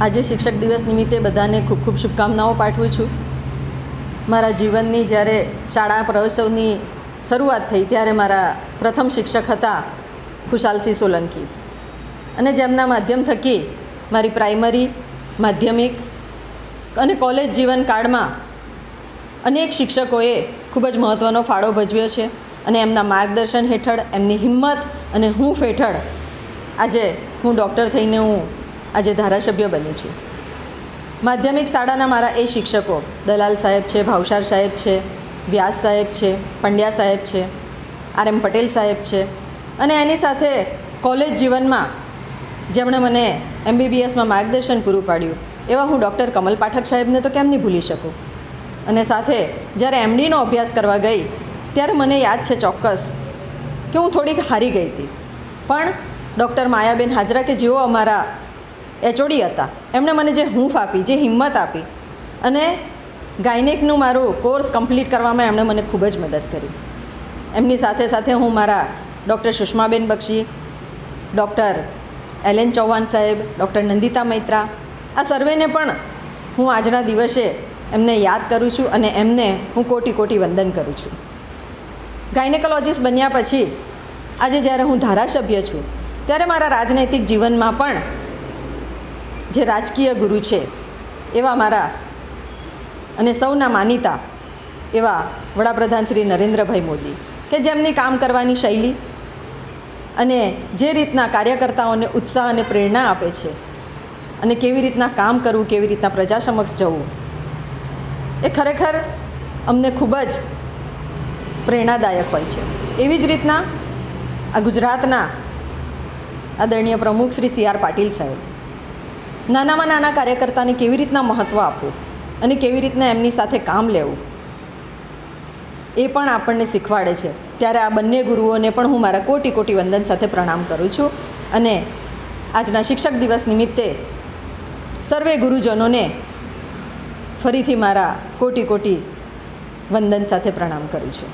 આજે શિક્ષક દિવસ નિમિત્તે બધાને ખૂબ ખૂબ શુભકામનાઓ પાઠવું છું. મારા જીવનની જ્યારે શાળા પ્રવસવની શરૂઆત થઈ ત્યારે મારા પ્રથમ શિક્ષક હતા ખુશાલસિંહ સોલંકી. અને જેમના માધ્યમ થકી મારી પ્રાઇમરી, માધ્યમિક અને કોલેજ જીવન કાળમાં અનેક શિક્ષકોએ ખૂબ જ મહત્ત્વનો ફાળો ભજવ્યો છે અને એમના માર્ગદર્શન હેઠળ, એમની હિંમત અને હૂંફ હેઠળ આજે હું ડૉક્ટર થઈને હું આજે ધારાસભ્ય બની છું. માધ્યમિક શાળાના મારા એ શિક્ષકો, દલાલ સાહેબ છે, ભાવસાર સાહેબ છે, વ્યાસ સાહેબ છે, પંડ્યા સાહેબ છે, આર એમ પટેલ સાહેબ છે અને એની સાથે કોલેજ જીવનમાં જેમણે મને એમબીબીએસમાં માર્ગદર્શન પૂરું પાડ્યું, એવા હું ડૉક્ટર કમલ પાઠક સાહેબને તો કેમ નહીં ભૂલી શકું? અને સાથે જ્યારે એમડીનો અભ્યાસ કરવા ગઈ, ત્યારે મને યાદ છે ચોક્કસ કે હું થોડીક હારી ગઈ હતી. પણ ડૉક્ટર માયાબેન હાજરા કે જેઓ અમારા એચઓડી હતા. એમણે મને જે હૂંફ આપી, જે હિંમત આપી અને ગાયનેકનું મારું કોર્સ કમ્પ્લીટ કરવામાં એમણે મને ખૂબ જ મદદ કરી. એમની સાથે સાથે હું મારા doctor Sushmaben Bakshi, doctor Ellen Chauhan સાહેબ, ડૉક્ટર નંદિતા મૈત્રા, આ સર્વેને પણ હું આજના દિવસે એમને યાદ કરું છું અને એમને હું કોટી કોટી વંદન કરું છું. ગાયનેકોલોજીસ્ટ બન્યા પછી આજે જ્યારે હું ધારાસભ્ય છું, ત્યારે મારા રાજનૈતિક જીવનમાં પણ જે રાજકીય ગુરુ છે, એવા મારા અને સૌના માનીતા એવા વડાપ્રધાન શ્રી નરેન્દ્રભાઈ મોદી, કે જેમની કામ કરવાની શૈલી અને જે રીતના કાર્યકર્તાઓને ઉત્સાહ અને પ્રેરણા આપે છે અને કેવી રીતના કામ કરવું, કેવી રીતના પ્રજા સમક્ષ જવું, એ ખરેખર અમને ખૂબ જ પ્રેરણાદાયક હોય છે. એવી જ રીતના આ ગુજરાતના આદરણીય પ્રમુખ શ્રી સી આર પાટીલ સાહેબ નાનામાં નાના કાર્યકર્તાને કેવી રીતના મહત્ત્વ આપવું અને કેવી રીતના એમની સાથે કામ લેવું, એ પણ આપણને શીખવાડે છે. ત્યારે આ બંને ગુરુઓને પણ હું મારા કોટી કોટી વંદન સાથે પ્રણામ કરું છું અને આજના શિક્ષક દિવસ નિમિત્તે સર્વે ગુરુજનોને ફરીથી મારા કોટી કોટી વંદન સાથે પ્રણામ કરું છું.